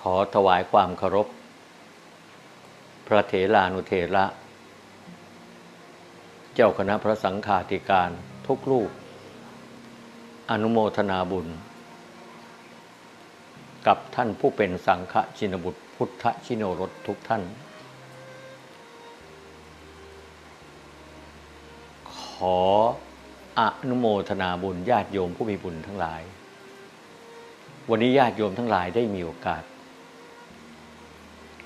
ขอถวายความเคารพ พระเถรานุเถระ เจ้าคณะพระสังฆาธิการทุกรูป อนุโมทนาบุญ กับท่านผู้เป็นสังฆชินบุตรพุทธชิโนรสทุกท่าน ขออนุโมทนาบุญญาติโยมผู้มีบุญทั้งหลายวันนี้ญาติโยมทั้งหลายได้มีโอกาส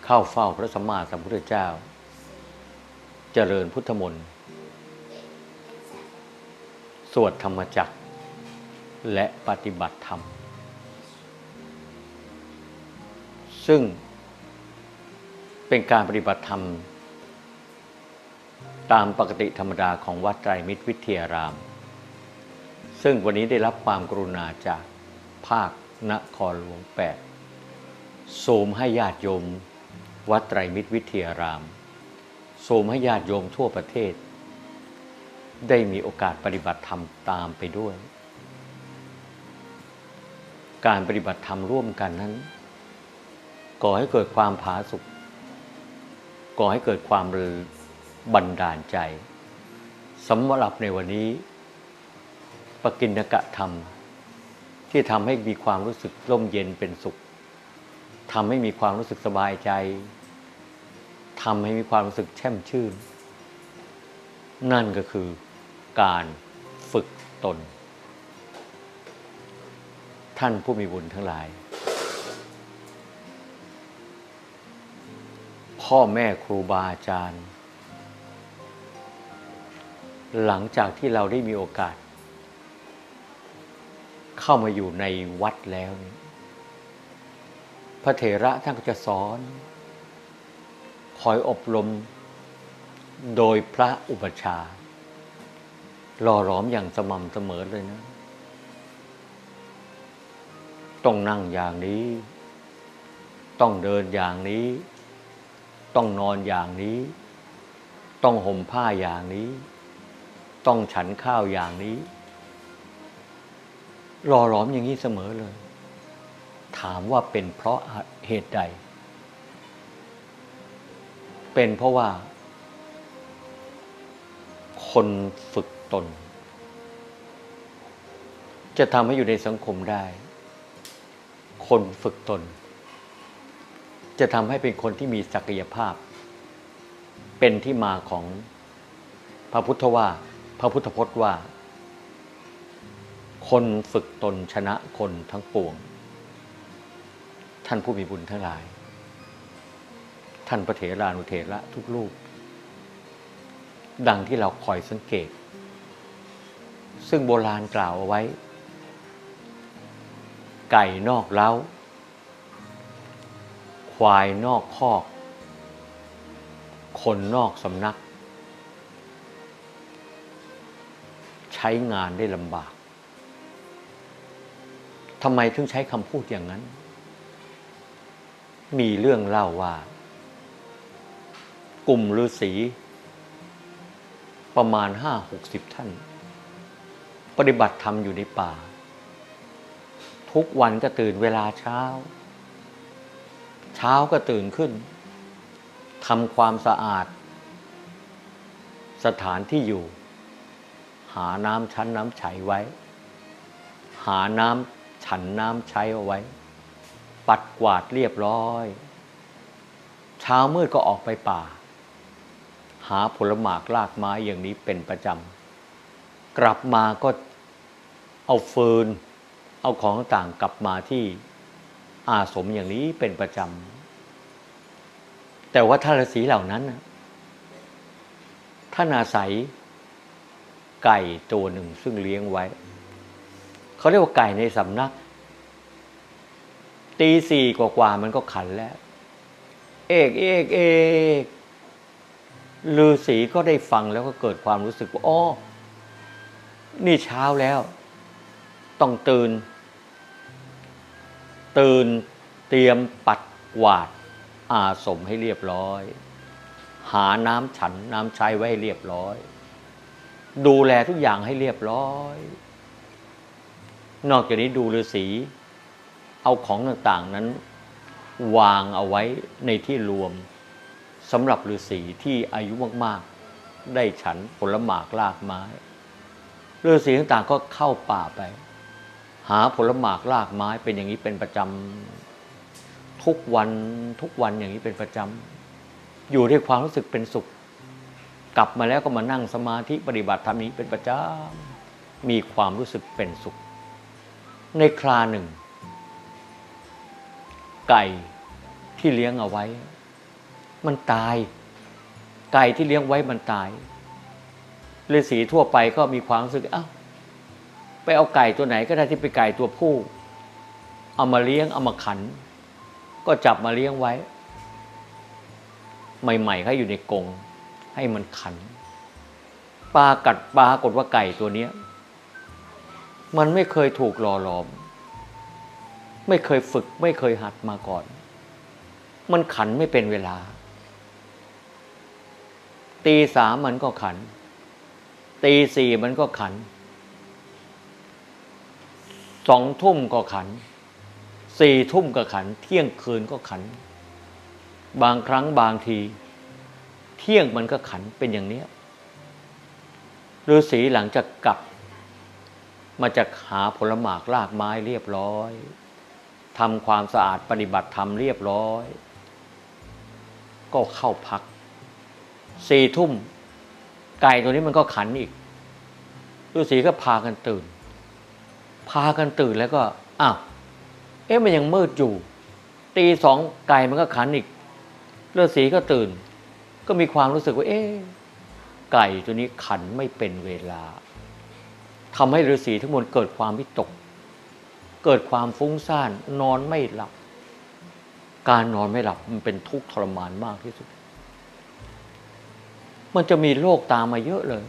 เข้าเฝ้าพระสัมมาสัมพุทธเจ้า เจริญพุทธมนต์สวดธรรมจักร และปฏิบัติธรรม ซึ่งเป็นการปฏิบัติธรรม ตามปกติธรรมดาของวัดไตรมิตรวิทยาราม ซึ่งวันนี้ได้รับความกรุณาจากภาคนครหลวงแปดสูมให้ญาติโยม วัดไตรมิตรวิทยารามโสมให้ญาติโยมทั่วประเทศ ได้มีโอกาสปฏิบัติธรรมตามไปด้วย การปฏิบัติธรรมร่วมกันนั้น ก่อให้เกิดความผาสุกก่อให้เกิดความบันดาลใจสำหรับในวันนี้ ปกินกะธรรม ที่ทำให้มีความรู้สึกร่มเย็นเป็นสุขทำให้มีความรู้สึกสบายใจ ทำให้มีความรู้สึกแช่มชื่น นั่นก็คือการฝึกตน ท่านผู้มีบุญทั้งหลาย พ่อแม่ครูบาอาจารย์ หลังจากที่เราได้มีโอกาส เข้ามาอยู่ในวัดแล้ว พระเถระท่านก็จะสอน คอยอบรม โดยพระอุปชาหล่อหลอมอย่างสม่ำเสมอเลยนะ ต้องนั่งอย่างนี้ ต้องเดินอย่างนี้ ต้องนอนอย่างนี้ ต้องห่มผ้าอย่างนี้ ต้องฉันข้าวอย่างนี้หล่อหลอมอย่างนี้เสมอเลย ถามว่าเป็นเพราะเหตุใด เป็นเพราะว่า คนฝึกตน จะทำให้อยู่ในสังคมได้ คนฝึกตน จะทำให้เป็นคนที่มีศักยภาพ เป็นที่มาของพระพุทธว่า พระพุทธพจน์ว่า คนฝึกตนชนะคนทั้งปวง ท่านผู้มีบุญทั้งหลาย ท่านพระเถรานุเถระทุกลูกดังที่เราคอยสังเกต ซึ่งโบราณกล่าวเอาไว้ ไก่นอกเล้า ควายนอกคอก คนนอกสำนัก ใช้งานได้ลำบากทำไมถึงใช้คำพูดอย่างนั้น มีเรื่องเล่าว่า กลุ่มฤาษีประมาณห้าหกสิบท่าน ปฏิบัติธรรมอยู่ในป่า ทุกวันก็ตื่นเวลาเช้า เช้าก็ตื่นขึ้นทำความสะอาด สถานที่อยู่ หาน้ำชั้นน้ำใช้ไว้ หาน้ำฉันน้ำใช้เอาไว้ ปัดกวาดเรียบร้อย เช้ามืดก็ออกไปป่า หาผลหมากลากไม้อย่างนี้เป็นประจำ กลับมาก็เอาฟืน เอาของต่างกลับมาที่อาสมอย่างนี้เป็นประจำ แต่ว่าท่านฤาษีเหล่านั้นท่านอาศัยไก่ตัวหนึ่งซึ่งเลี้ยงไว้ เขาเรียกว่าไก่ในสำนัก ตีสี่กว่าๆมันก็ขันแล้ว เอกเอกเอก ฤาษีก็ได้ฟังแล้วก็เกิดความรู้สึกว่าอ๋อนี่เช้าแล้ว ต้องตื่น ตื่นเตรียมปัดกวาดอาสมให้เรียบร้อย หาน้ำฉันน้ำใช้ไว้ให้เรียบร้อย ดูแลทุกอย่างให้เรียบร้อย นอกจากนี้ดูฤาษีเอาของต่างๆนั้น วางเอาไว้ในที่รวม สำหรับฤาษีที่อายุมากๆ ได้ฉันผลหมากลากไม้ฤาษีต่างๆก็เข้าป่าไป หาผลหมากลากไม้เป็นอย่างนี้เป็นประจำทุกวันทุกวันอย่างนี้เป็นประจำอยู่ด้วยความรู้สึกเป็นสุข กลับมาแล้วก็มานั่งสมาธิปฏิบัติธรรมนี้เป็นประจำมีความรู้สึกเป็นสุข ในคราหนึ่ง ไก่ที่เลี้ยงเอาไว้ มันตาย ไก่ที่เลี้ยงไว้มันตายฤาษีทั่วไปก็มีความรู้สึกเอ้าไปเอาไก่ตัวไหนก็ได้ที่เป็นไก่ตัวผู้ เอามาเลี้ยงเอามาขัน ก็จับมาเลี้ยงไว้ ใหม่ๆเขาอยู่ในกรงให้มันขันปลากัดปลากฏว่าไก่ตัวเนี้ยมันไม่เคยถูกหล่อหลอม ไม่เคยฝึกไม่เคยหัดมาก่อน มันขันไม่เป็นเวลา ตีสามมันก็ขัน ตีสี่มันก็ขัน สองทุ่มก็ขัน สี่ทุ่มก็ขัน เที่ยงคืนก็ขัน บางครั้งบางที เที่ยงมันก็ขันเป็นอย่างนี้ฤาษีหลังจากกลับ มาจากหาผลหมากลากไม้เรียบร้อยทำความสะอาดปฏิบัติธรรมเรียบร้อย ก็เข้าพัก สี่ทุ่มไก่ตัวนี้มันก็ขันอีกฤาษีก็พากันตื่น พากันตื่นแล้วก็อ้าวเอ๊ะมันยังมืดอยู่ ตีสองไก่มันก็ขันอีกฤาษีก็ตื่น ก็มีความรู้สึกว่า เอ๊ะไก่ตัวนี้ขันไม่เป็นเวลาทำให้ฤาษีทั้งหมดเกิดความวิตก เกิดความฟุ้งซ่านนอนไม่หลับ การนอนไม่หลับมันเป็นทุกข์ทรมานมากที่สุด มันจะมีโรคตามมาเยอะเลย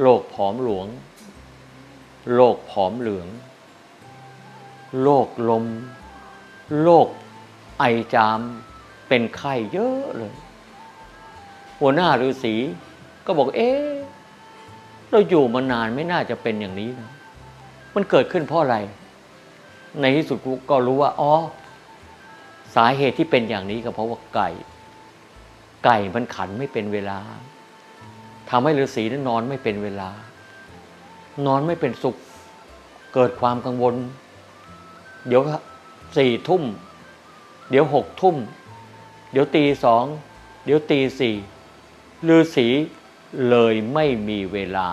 โรคผอมหลวงโรคผอมเหลืองโรคลมโรคไอจามเป็นไข้เยอะเลย หัวหน้าฤาษีก็บอกเอ๊ะเราอยู่มานานไม่น่าจะเป็นอย่างนี้นะมันเกิดขึ้นเพราะอะไร ในที่สุดก็รู้ว่าอ๋อสาเหตุที่เป็นอย่างนี้ก็เพราะว่าไก่ ไก่มันขันไม่เป็นเวลาทำให้ฤาษีนั้นนอนไม่เป็นเวลา นอนไม่เป็นสุข เกิดความกังวล เดี๋ยวสี่ทุ่ม เดี๋ยวหกทุ่ม เดี๋ยวตีสอง เดี๋ยวตีสี่ฤาษีเลยไม่มีเวลา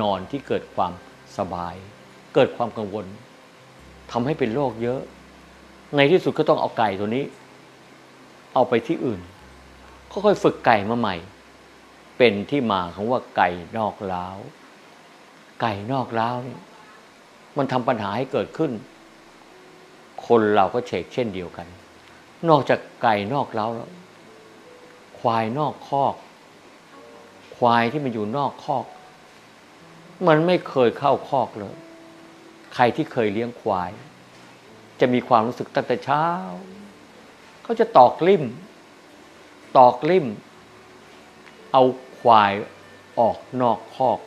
นอนที่เกิดความสบาย เกิดความกังวลทำให้เป็นโรคเยอะ ในที่สุดก็ต้องเอาไก่ตัวนี้ เอาไปที่อื่น ค่อยๆฝึกไก่มาใหม่ เป็นที่มาของว่าไก่นอกเล้าไก่นอกเล้านี่มันทำปัญหาให้เกิดขึ้น คนเราก็เฉกเช่นเดียวกัน นอกจากไก่นอกเล้าแล้ว ควายนอกคอก ควายที่มันอยู่นอกคอก มันไม่เคยเข้าคอกเลย ใครที่เคยเลี้ยงควาย จะมีความรู้สึกตั้งแต่เช้าเขาจะตอกลิ่ม ตอกลิ่ม เอาควายออกนอกคอก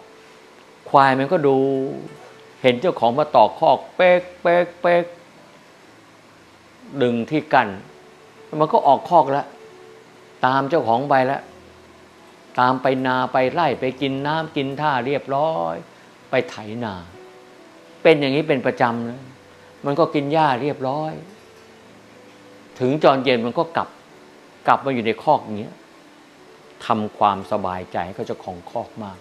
ควายมันก็ดู เห็นเจ้าของมาตอกคอก เป๊กเป๊กเป๊กดึงที่กัน มันก็ออกคอกแล้ว ตามเจ้าของไปแล้ว ตามไปนาไปไร่ไปกินน้ำกินท่าเรียบร้อย ไปไถนา เป็นอย่างนี้เป็นประจำนะมันก็กินหญ้าเรียบร้อย ถึงจอนเย็นมันก็กลับ กลับมาอยู่ในคอกอย่างเงี้ยทำความสบายใจให้เขาเจ้าของคอกมาก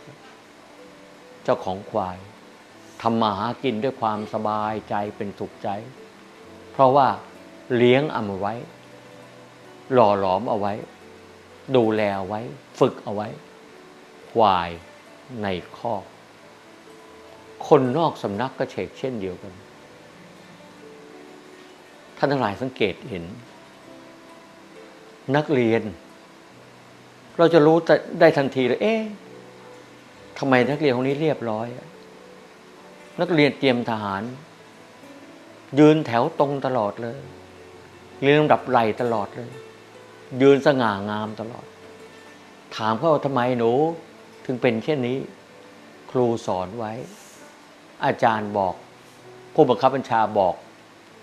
เจ้าของควายทำมาหากินด้วยความสบายใจเป็นสุขใจ เพราะว่าเลี้ยงเอามาไว้ หล่อหลอมเอาไว้ ดูแลไว้ ฝึกเอาไว้ ควายในคอก คนนอกสำนักก็เฉกเช่นเดียวกัน ท่านทั้งหลายสังเกตเห็น นักเรียน เราจะรู้ได้ทันทีเลยเอ๊ะทำไมนักเรียนคนนี้เรียบร้อย นักเรียนเตรียมทหาร ยืนแถวตรงตลอดเลยเรียนลำดับไหลตลอดเลย ยืนสง่างามตลอด ถามเขาว่าทำไมหนูถึงเป็นเช่นนี้ ครูสอนไว้ อาจารย์บอก ผู้บังคับบัญชาบอก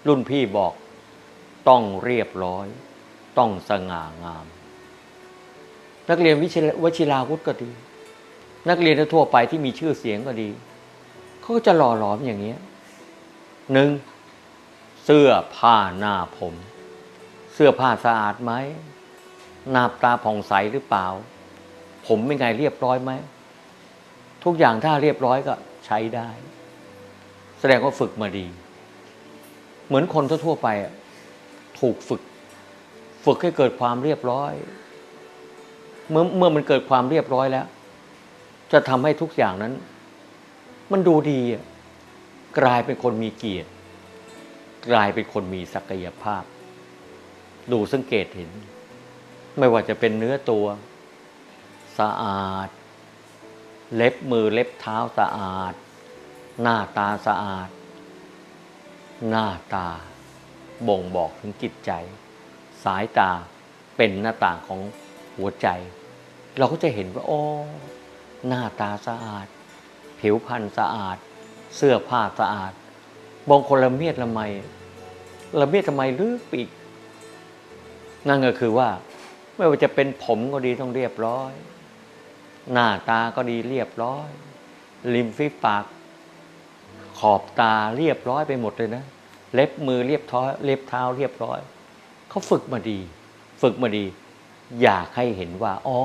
รุ่นพี่บอก ต้องเรียบร้อย ต้องสง่างาม นักเรียนวิชิรวชิราวุธก็ดี นักเรียนทั่วไปที่มีชื่อเสียงก็ดีเขาก็จะหล่อหลอมอย่างเงี้ยหนึ่งเสื้อผ้าหน้าผม เสื้อผ้าสะอาดไหมหน้าตาผ่องใสหรือเปล่า ผมเป็นไงเรียบร้อยไหมทุกอย่างถ้าเรียบร้อยก็ใช้ได้ แสดงว่าฝึกมาดี เหมือนคนทั่วไปถูกฝึก ฝึกให้เกิดความเรียบร้อย เมื่อเมื่อมันเกิดความเรียบร้อยแล้ว จะทำให้ทุกอย่างนั้น มันดูดีกลายเป็นคนมีเกียรติ กลายเป็นคนมีศักยภาพ ดูสังเกตเห็น ไม่ว่าจะเป็นเนื้อตัว สะอาด เล็บมือเล็บเท้าสะอาด หน้าตาสะอาด หน้าตาบ่งบอกถึงจิตใจ สายตาเป็นหน้าต่างของหัวใจ เราก็จะเห็นว่า โอ้หน้าตาสะอาด ผิวพรรณสะอาด เสื้อผ้าสะอาดบางคนละเมียดละไมละเมียดละไมลึกปีกนั่นก็คือว่า ไม่ว่าจะเป็นผมก็ดีต้องเรียบร้อย หน้าตาก็ดีเรียบร้อย ริมฝีปาก ขอบตาเรียบร้อยไปหมดเลยนะ เล็บมือเรียบท้อเล็บเท้าเรียบร้อย เขาฝึกมาดี ฝึกมาดี อยากให้เห็นว่าอ๋อ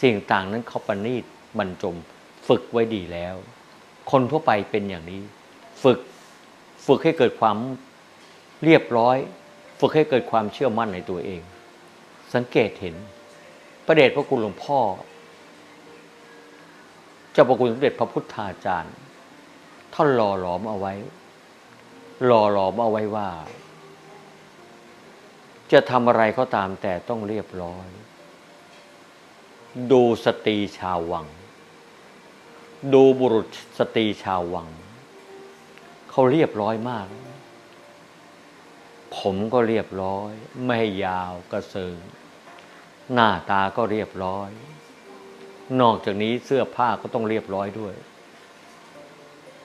สิ่งต่างนั้นเขาประณีตบรรจงฝึกไว้ดีแล้ว คนทั่วไปเป็นอย่างนี้ ฝึกฝึกให้เกิดความเรียบร้อย ฝึกให้เกิดความเชื่อมั่นในตัวเอง สังเกตเห็น พระเดชพระคุณหลวงพ่อเจ้าพระคุณสมเด็จพระพุทธาจารย์ท่านหล่อหลอมเอาไว้ หล่อหลอมเอาไว้ว่า จะทำอะไรก็ตามแต่ต้องเรียบร้อย ดูสตรีชาววัง ดูบุรุษสตรีชาววัง เขาเรียบร้อยมาก ผมก็เรียบร้อย ไม่ยาวกระเซิงหน้าตาก็เรียบร้อย นอกจากนี้เสื้อผ้าก็ต้องเรียบร้อยด้วย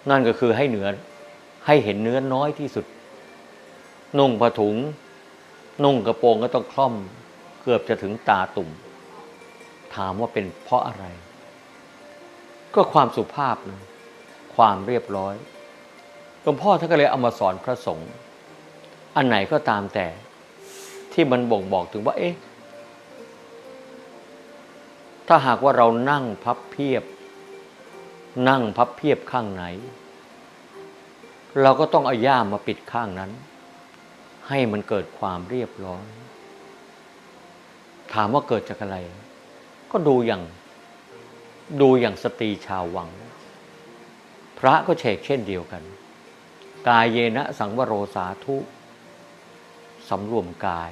นั่นก็คือให้เหนือให้เห็นเนื้อน้อยที่สุดนุ่งผ้าถุง นุ่งกระโปรงก็ต้องคล่อมเกือบจะถึงตาตุ่ม ถามว่าเป็นเพราะอะไร ก็ความสุภาพนะความเรียบร้อยหลวงพ่อท่านก็เลยเอามาสอนพระสงฆ์อันไหนก็ตามแต่ ที่มันบ่งบอกถึงว่า เอ๊ะ ถ้าหากว่าเรานั่งพับเพียบ นั่งพับเพียบข้างไหน เราก็ต้องเอาย่ามมาปิดข้างนั้น ให้มันเกิดความเรียบร้อย ถามว่าเกิดจากอะไร ก็ดูอย่างดูอย่างสตรีชาววัง พระก็เฉกเช่นเดียวกัน กายเยนะสังวโรสาธุสำรวมกาย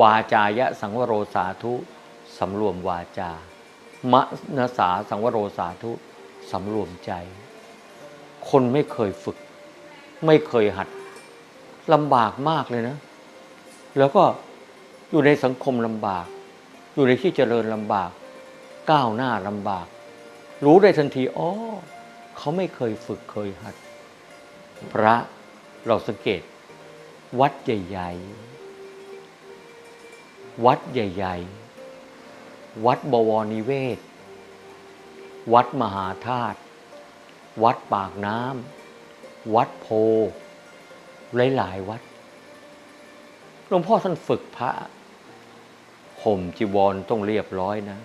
วาจายะสังวโรสาธุสำรวมวาจามะนสาสังวโรสาธุสำรวมใจ คนไม่เคยฝึก ไม่เคยหัด ลำบากมากเลยนะ แล้วก็อยู่ในสังคมลำบาก อยู่ในที่เจริญลำบาก ก้าวหน้าลำบาก รู้ได้ทันทีอ๋อเขาไม่เคยฝึกเคยหัด พระเราสังเกต วัดใหญ่ๆ วัดใหญ่ ๆ วัดบวรนิเวศ วัดมหาธาตุวัดปากน้ำวัดโพ หลายๆวัดหลวงพ่อท่านฝึกพระห่มจีวรต้องเรียบร้อยนะ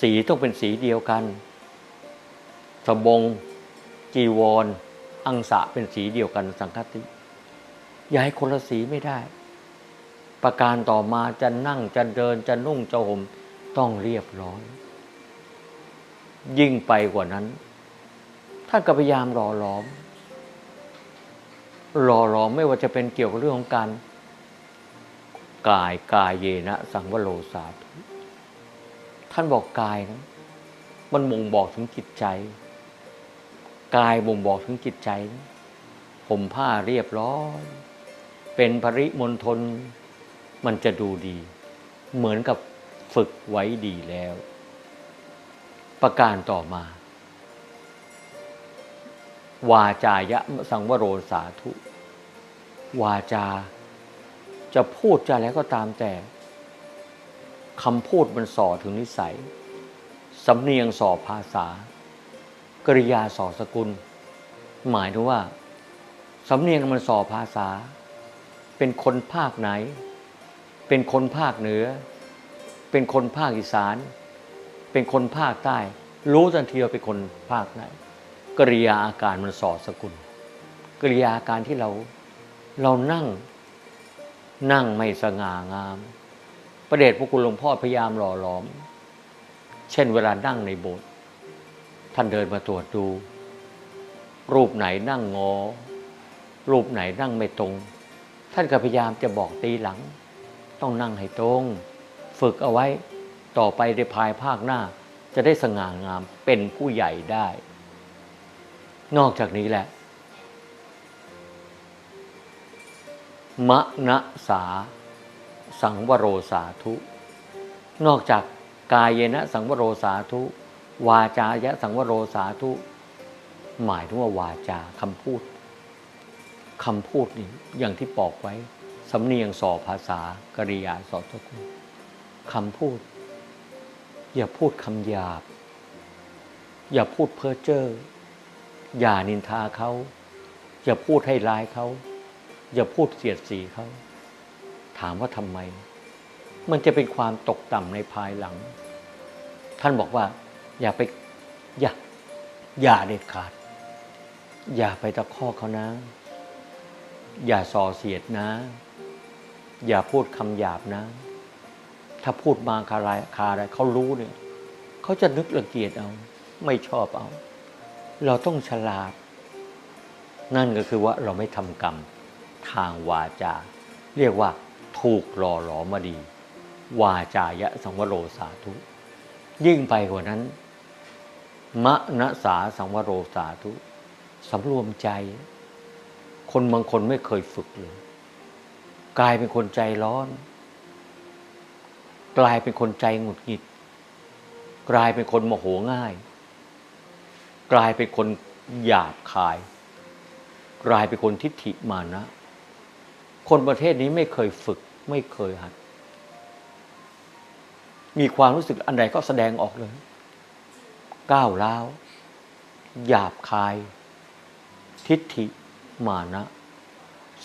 สีต้องเป็นสีเดียวกันสบงจีวร อังสะเป็นสีเดียวกันสังคติอย่าให้คนละสีไม่ได้ ประการต่อมาจะนั่งจะเดินจะนุ่งจะห่มต้องเรียบร้อยยิ่งไปกว่านั้น ท่านก็พยายามรอล้อม รอล้อไม่ว่าจะเป็นเกี่ยวกับเรื่องของการกายกายเยนะ สังวโรสาธุท่านบอกกายนะมันบ่งบอกถึงจิตใจ กายบ่งบอกถึงจิตใจนะผมผ้าเรียบร้อย เป็นปริมณฑลมันจะดูดี เหมือนกับฝึกไว้ดีแล้ว ประการต่อมา วาจายะสังวโรสาธุ วาจา จะพูดจะอะไรก็ตามแต่คำพูดมันส่อถึงนิสัยสำเนียงส่อภาษา กริยาส่อสกุล หมายถึงว่าสำเนียงมันส่อภาษา เป็นคนภาคไหน เป็นคนภาคเหนือ เป็นคนภาคอีสาน เป็นคนภาคใต้ รู้ทันทีว่าเป็นคนภาคไหนกริยาอาการมันส่อสกุลกริยาอาการที่เรา เรานั่ง นั่งไม่สง่างาม ประเดชพระคุณหลวงพ่อพยายามหล่อหลอม เช่นเวลานั่งในโบสถ์ท่านเดินมาตรวจดู รูปไหนนั่งงอ รูปไหนนั่งไม่ตรง ท่านก็พยายามจะบอกตีหลัง ต้องนั่งให้ตรง ฝึกเอาไว้ต่อไปในภายภาคหน้า จะได้สง่างามเป็นผู้ใหญ่ได้ นอกจากนี้แหละ มะนะสา สังวโรสาธุ นอกจากกายเยนะสังวโรสาธุ วาจายะสังวโรสาธุ หมายถึงว่าวาจาคำพูดคำพูดนี่อย่างที่บอกไว้ สำเนียงส่อภาษากริยาส่อตะกุคำพูด อย่าพูดคำหยาบ อย่าพูดเพ้อเจ้ออย่านินทาเขา อย่าพูดให้ร้ายเขา อย่าพูดเสียดสีเขา ถามว่าทำไม มันจะเป็นความตกต่ำในภายหลัง ท่านบอกว่า อย่าไป อย่า อย่าเด็ดขาด อย่าไปตะคอกเขานะ อย่าส่อเสียดนะ อย่าพูดคำหยาบนะ ถ้าพูดมาคาไรคาอะไรเขารู้เนี่ยเขาจะนึกรังเกียจเอา ไม่ชอบเอา เราต้องฉลาด นั่นก็คือว่าเราไม่ทำกรรม ทางวาจา เรียกว่าถูกหล่อหลอมมาดี วาจายะสังวโรสาธุ ยิ่งไปกว่านั้น มะนะสาสังวโรสาธุสำรวมใจ คนบางคนไม่เคยฝึกเลย กลายเป็นคนใจร้อน กลายเป็นคนใจหงุดหงิด กลายเป็นคนโมโหง่าย กลายเป็นคนหยาบคาย กลายเป็นคนทิฏฐิมานะ คนประเทศนี้ไม่เคยฝึก ไม่เคยหัด มีความรู้สึกอันใดก็แสดงออกเลย ก้าวร้าว หยาบคาย ทิฏฐิ มานะ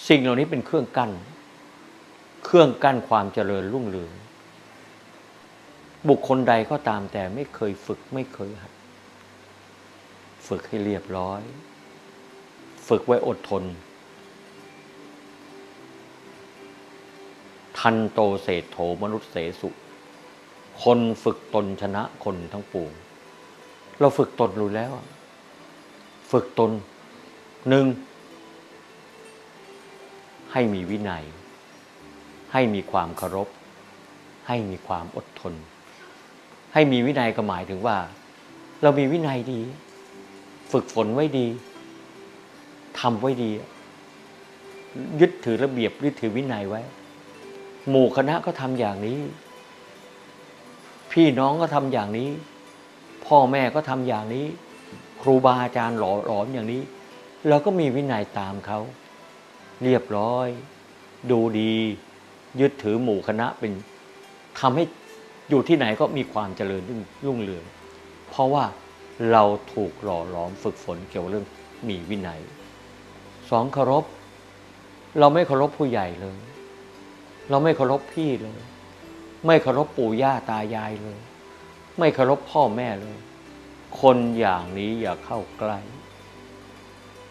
สิ่งเหล่านี้เป็นเครื่องกั้น เครื่องกั้นความเจริญรุ่งเรืองบุคคลใดก็ตามแต่ไม่เคยฝึกไม่เคยหัด ฝึกให้เรียบร้อย ฝึกไว้อดทน ทันโตเศรษโถมนุษย์เสสุ คนฝึกตนชนะคนทั้งปวง เราฝึกตนรู้แล้ว ฝึกตนหนึ่ง ให้มีวินัย ให้มีความเคารพ ให้มีความอดทน ให้มีวินัยก็หมายถึงว่า เรามีวินัยดี ฝึกฝนไว้ดีทำไว้ดี ยึดถือระเบียบยึดถือวินัยไว้ หมู่คณะก็ทำอย่างนี้ พี่น้องก็ทำอย่างนี้ พ่อแม่ก็ทำอย่างนี้ ครูบาอาจารย์หล่อหลอมอย่างนี้เราก็มีวินัยตามเขา เรียบร้อย ดูดี ยึดถือหมู่คณะเป็นทำให้อยู่ที่ไหนก็มีความเจริญรุ่งเรือง เพราะว่าเราถูกหล่อหลอมฝึกฝนเกี่ยวเรื่องมีวินัยสองเคารพ เราไม่เคารพผู้ใหญ่เลย เราไม่เคารพพี่เลย ไม่เคารพปู่ย่าตายายเลย ไม่เคารพพ่อแม่เลย คนอย่างนี้อย่าเข้าใกล้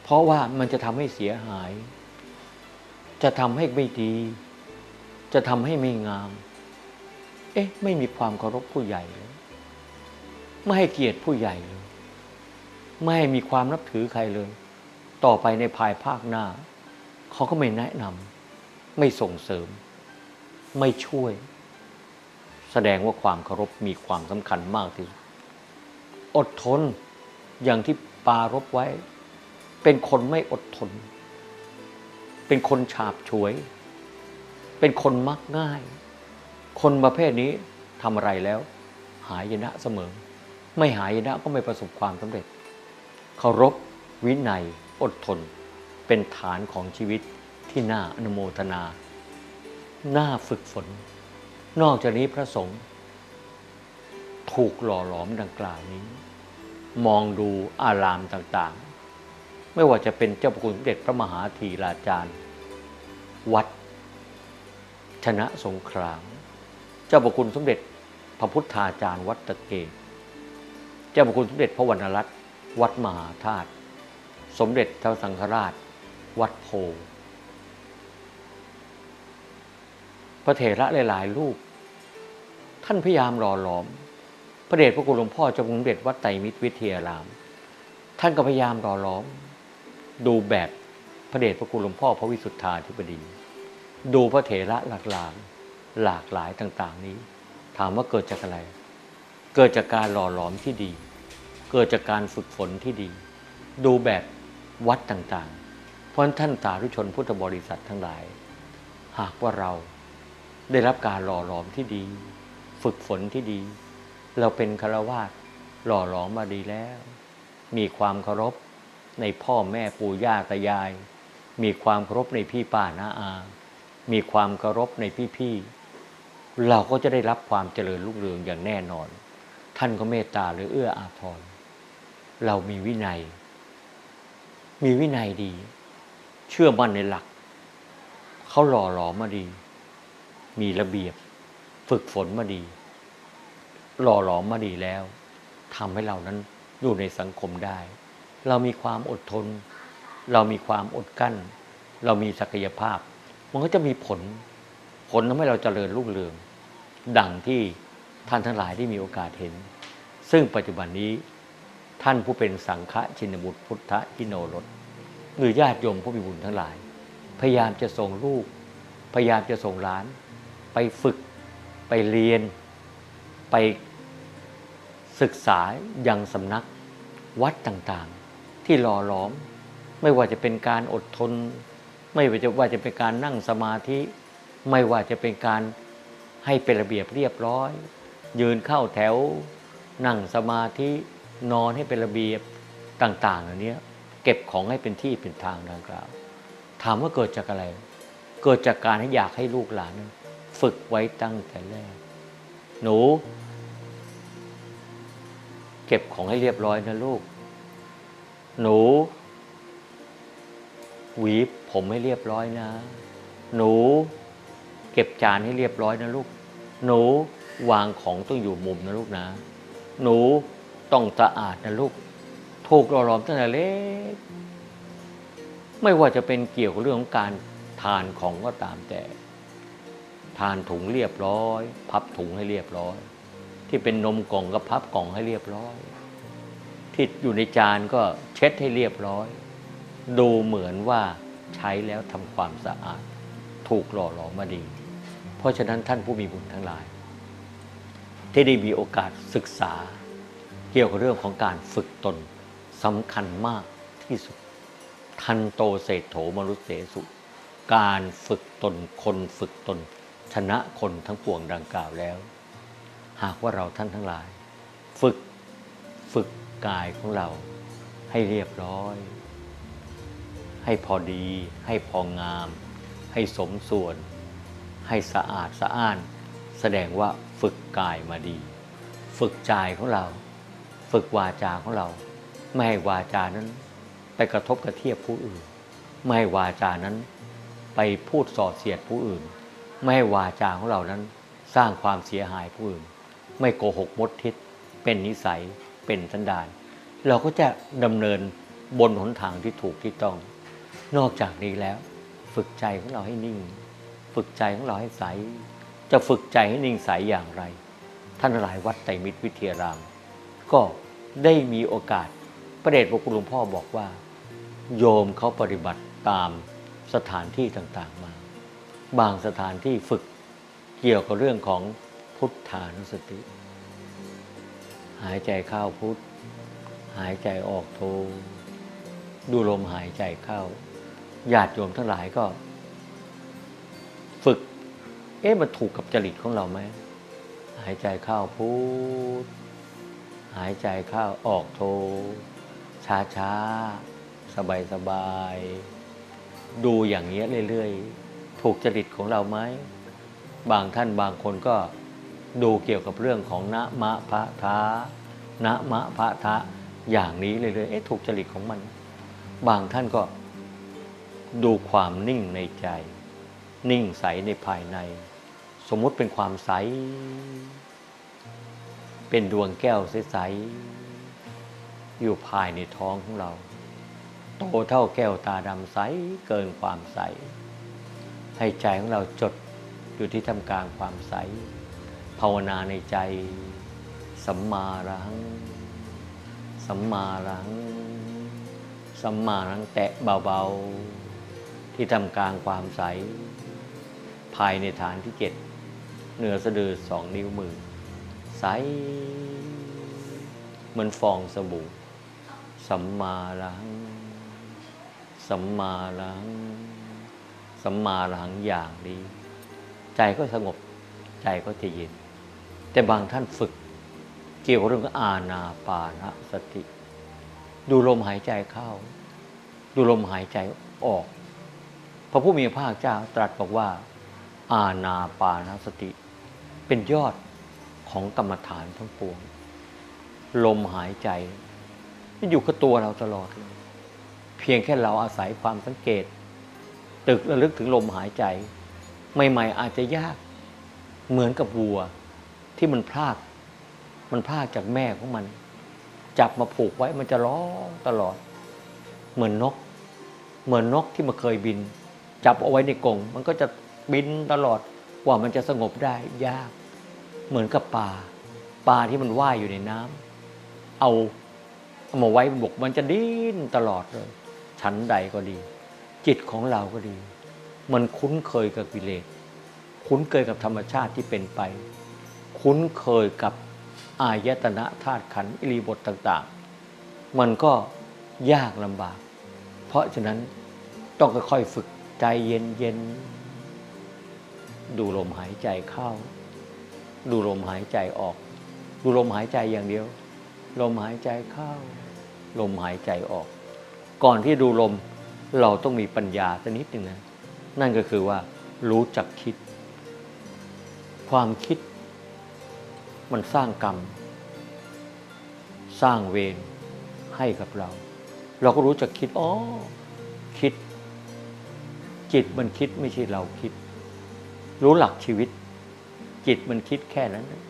เพราะว่ามันจะทำให้เสียหาย จะทำให้ไม่ดี จะทำให้ไม่งาม เอ๊ะ ไม่มีความเคารพผู้ใหญ่เลยไม่ให้เกียรติผู้ใหญ่เลย ไม่ให้มีความนับถือใครเลย ต่อไปในภายภาคหน้า เขาก็ไม่แนะนำไม่ส่งเสริม ไม่ช่วย แสดงว่าความเคารพมีความสำคัญมากที่สุด อดทนอย่างที่ปารบไว้ เป็นคนไม่อดทน เป็นคนฉาบฉวย เป็นคนมักง่าย คนประเภทนี้ทำอะไรแล้ว หายนะเสมอ ไม่หายนะก็ไม่ประสบความสำเร็จ เคารพวินัยอดทน เป็นฐานของชีวิตที่น่าอนุโมทนา น่าฝึกฝน นอกจากนี้พระสงฆ์ถูกหล่อหลอมดังกล่าวนี้ มองดูอารามต่างๆ ไม่ว่าจะเป็นเจ้าพระคุณสมเด็จพระมหาธีราจารย์ วัด ชนะสงคราม เจ้าพระคุณสมเด็จพระพุทธาจารย์วัดตะเกเจ้าพระคุณสมเด็จพระวรรณรัตน์วัดมหาธาตุสมเด็จเจ้าสังฆราช วัดโพธิ์ พระเถระหลายๆรูป ท่านพยายามหล่อหลอม พระเดชพระคุณหลวงพ่อเจ้าคุณเด็จวัดไตรมิตรวิทยาราม ท่านก็พยายามหล่อหลอม ดูแบบพระเดชพระคุณหลวงพ่อพระวิสุทธาธิบดี ดูพระเถระหลากหลายหลากหลายต่าง ๆ นี้ ถามว่าเกิดจากอะไร เกิดจากการหล่อหลอมที่ดี เกิดจากการฝึกฝนที่ดี ดูแบบวัดต่างๆ เพราะฉะนั้นท่านสาธุชนพุทธบริษัททั้งหลาย หากว่าเรา ได้รับการหล่อหลอมที่ดี ฝึกฝนที่ดี เราเป็นคารวาสหล่อหลอมมาดีแล้ว มีความเคารพในพ่อแม่ปู่ย่าตายาย มีความเคารพในพี่ป้าน้าอา มีความเคารพในพี่ๆเราก็จะได้รับความเจริญรุ่งเรืองอย่างแน่นอน ท่านก็เมตตาหรือเอื้ออาทรเรามีวินัย มีวินัยดี เชื่อมั่นในหลัก เขาหล่อหลอมมาดี มีระเบียบ ฝึกฝนมาดี หล่อหลอมมาดีแล้วทำให้เรานั้นอยู่ในสังคมได้ เรามีความอดทน เรามีความอดกลั้น เรามีศักยภาพ มันก็จะมีผล ผลทำให้เราเจริญรุ่งเรือง ดังที่ท่านทั้งหลายได้มีโอกาสเห็น ซึ่งปัจจุบันนี้ท่านผู้เป็นสังฆชินบุตรพุทธอิโนรสหรือญาติโยมผู้มีบุญทั้งหลาย พยายามจะส่งลูก พยายามจะส่งหลาน ไปฝึกไปเรียน ไปศึกษายังสำนักวัดต่างๆ ที่หล่อหลอม ไม่ว่าจะเป็นการอดทน ไม่ว่าจะว่าจะเป็นการนั่งสมาธิ ไม่ว่าจะเป็นการให้เป็นระเบียบเรียบร้อย ยืนเข้าแถว นั่งสมาธินอนให้เป็นระเบียบต่างๆเหล่านี้เก็บของให้เป็นที่เป็นทางดังกล่าว ถามว่าเกิดจากอะไร เกิดจากการให้อยากให้ลูกหลานนั้น ฝึกไว้ตั้งแต่แรก หนู เก็บของให้เรียบร้อยนะลูก หนู หวีผมให้เรียบร้อยนะ หนู เก็บจานให้เรียบร้อยนะลูก หนูวางของต้องอยู่มุมนะลูกนะ หนูต้องสะอาดนะลูกถูกหล่อหลอมตั้งแต่เล็ก ไม่ว่าจะเป็นเกี่ยวกับเรื่องของการทานของก็ตามแต่ ทานถุงเรียบร้อย พับถุงให้เรียบร้อย ที่เป็นนมกล่องก็พับกล่องให้เรียบร้อย ที่อยู่ในจานก็เช็ดให้เรียบร้อย ดูเหมือนว่าใช้แล้วทำความสะอาด ถูกหล่อหลอมมาดี เพราะฉะนั้นท่านผู้มีบุญทั้งหลาย ที่ได้มีโอกาสศึกษา เกี่ยวกับเรื่องของการฝึกตนสำคัญมากที่สุด ทันโตเศรษโถมรุษเสสุ การฝึกตนคนฝึกตน ชนะคนทั้งปวงดังกล่าวแล้ว หากว่าเราท่านทั้งหลาย ฝึกฝึกกายของเราให้เรียบร้อย ให้พอดี ให้พองาม ให้สมส่วน ให้สะอาดสะอ้าน แสดงว่าฝึกกายมาดี ฝึกใจของเรา ฝึกวาจาของเรา ไม่ให้วาจานั้น ไปกระทบกระเทียบผู้อื่น ไม่ให้วาจานั้น ไปพูดส่อเสียดผู้อื่น ไม่ให้วาจาของเรานั้นสร้างความเสียหายผู้อื่น ไม่โกหกมดทิศเป็นนิสัยเป็นสันดาน เราก็จะดำเนินบนหนทางที่ถูกที่ต้อง นอกจากนี้แล้ว ฝึกใจของเราให้นิ่ง ฝึกใจของเราให้ใส จะฝึกใจให้นิ่งใสอย่างไร ท่านหลายวัดไตรมิตรวิทยาราม ก็ได้มีโอกาสพระเดชพระคุณหลวงพ่อบอกว่า โยมเขาปฏิบัติตามสถานที่ต่างๆมา บางสถานที่ฝึกเกี่ยวกับเรื่องของพุทธานุสติ หายใจเข้าพุทธหายใจออกโทดูลมหายใจเข้าญาติโยมทั้งหลายก็ ฝึก เอ๊ะมันถูกกับจริตของเราไหมหายใจเข้าพุทธหายใจเข้าออกโทช้าช้าสบายสบายดูอย่างเงี้ยเรื่อย ๆ ถูกจริตของเราไหมบางท่านบางคนก็ดูเกี่ยวกับเรื่องของนะมะพะทะนะมะพะทะอย่างนี้เรื่อยเอ๊ะถูกจริตของมัน บางท่านก็ดูความนิ่งในใจ นิ่งใสในภายใน สมมุติเป็นความใส เป็นดวงแก้วใสๆอยู่ภายในท้องของเรา โตเท่าแก้วตาดำใสเกินความใส ให้ใจของเราจดอยู่ที่ทำกลางความใส ภาวนาในใจ สัมมารัง สัมมารัง สัมมารังแตะเบาๆ ที่ทำกลางความใส ภายในฐานที่เจ็ดเหนือสะดือสองนิ้วมือ ใสเหมือนฟองสบู่ สัมมารัง สัมมาอรหัง สัมมาอรหังอย่างดีใจก็สงบใจก็จะเย็น แต่บางท่านฝึก เกี่ยวกับเรื่องอาณาปานสติ ดูลมหายใจเข้า ดูลมหายใจออก พระผู้มีพระภาคเจ้าตรัสบอกว่า อาณาปานสติ เป็นยอดของกรรมฐานทั้งปวง ลมหายใจมันอยู่กับตัวเราตลอดเลยเพียงแค่เราอาศัยความสังเกต ตึกระลึกถึงลมหายใจ ใหม่ ๆ อาจจะยากเหมือนกับวัวที่มันพลาก มันพลากจากแม่ของมัน จับมาผูกไว้มันจะร้องตลอด เหมือนนก เหมือนนกที่มันเคยบิน จับเอาไว้ในกรงมันก็จะบินตลอดกว่ามันจะสงบได้ยาก เหมือนกับปลาปลาที่มันว่ายอยู่ในน้ำเอาเอามาไว้บนบกมันจะดิ้นตลอดเลยชั้นใดก็ดี จิตของเราก็ดี มันคุ้นเคยกับกิเลสคุ้นเคยกับธรรมชาติที่เป็นไป คุ้นเคยกับอายตนะธาตุขันธ์อิริบทต่างๆ มันก็ยากลำบาก เพราะฉะนั้นต้องค่อยๆฝึกใจเย็นๆดูลมหายใจเข้า ดูลมหายใจออก ดูลมหายใจอย่างเดียว ลมหายใจเข้า ลมหายใจออก ก่อนที่ดูลม เราต้องมีปัญญาสักนิดหนึ่งนะ นั่นก็คือว่า รู้จักคิด ความคิด มันสร้างกรรม สร้างเวรให้กับเรา เราก็รู้จักคิดอ๋อคิด จิตมันคิดไม่ใช่เราคิด รู้หลักชีวิต จิตมันคิดแค่นั้นนะ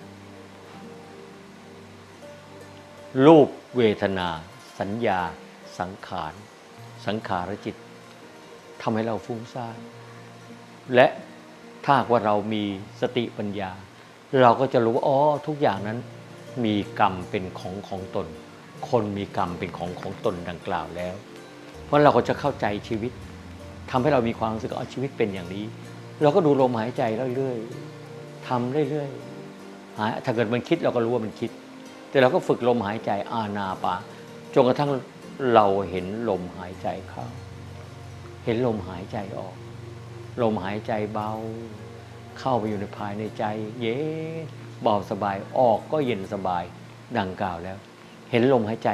รูปเวทนา สัญญา สังขาร สังขารจิตทำให้เราฟุ้งซ่านและถ้าว่าเรามีสติปัญญา เราก็จะรู้ว่าอ๋อทุกอย่างนั้น มีกรรมเป็นของของตน คนมีกรรมเป็นของของตนดังกล่าวแล้ว เพราะเราก็จะเข้าใจชีวิตทำให้เรามีความรู้สึกว่าชีวิตเป็นอย่างนี้ เราก็ดูลมหายใจเรื่อยๆทำเรื่อยๆหายถ้าเกิดมันคิดเราก็รู้ว่ามันคิด แต่เราก็ฝึกลมหายใจอานาปาจนกระทั่ง เราเห็นลมหายใจเข้า เห็นลมหายใจออก ลมหายใจเบา เข้าไปอยู่ในภายในใจ เย็นเบาสบายออกก็เย็นสบายดังกล่าวแล้ว เห็นลมหายใจ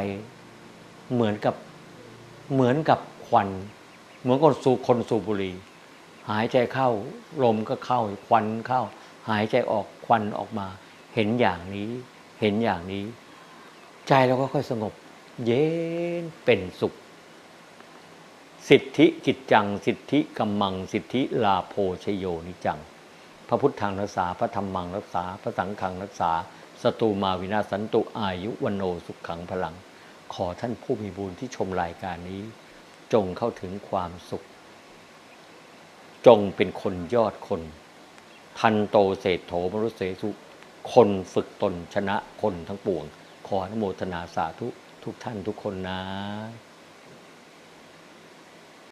เหมือนกับเหมือนกับควัน เหมือนคนสูบคนสูบบุหรี่หายใจเข้าลมก็เข้าควันเข้า หายใจออกควันออกมา เห็นอย่างนี้ เห็นอย่างนี้ ใจเราก็ค่อยสงบ เย็นเป็นสุข สิทธิจิตจัง สิทธิกัมมัง สิทธิลาโพชโยนิจัง พระพุทธังรักษา พระธรรมังรักษา พระสังฆังรักษา สตูมาวินาสันตุอายุวันโนสุขขังพลัง ขอท่านผู้มีบุญที่ชมรายการนี้ จงเข้าถึงความสุข จงเป็นคนยอดคน ทันโตเศรษโถมรุเสสุคนฝึกตนชนะคนทั้งปวง ขออนุโมทนาสาธุ ทุกท่านทุกคนนะ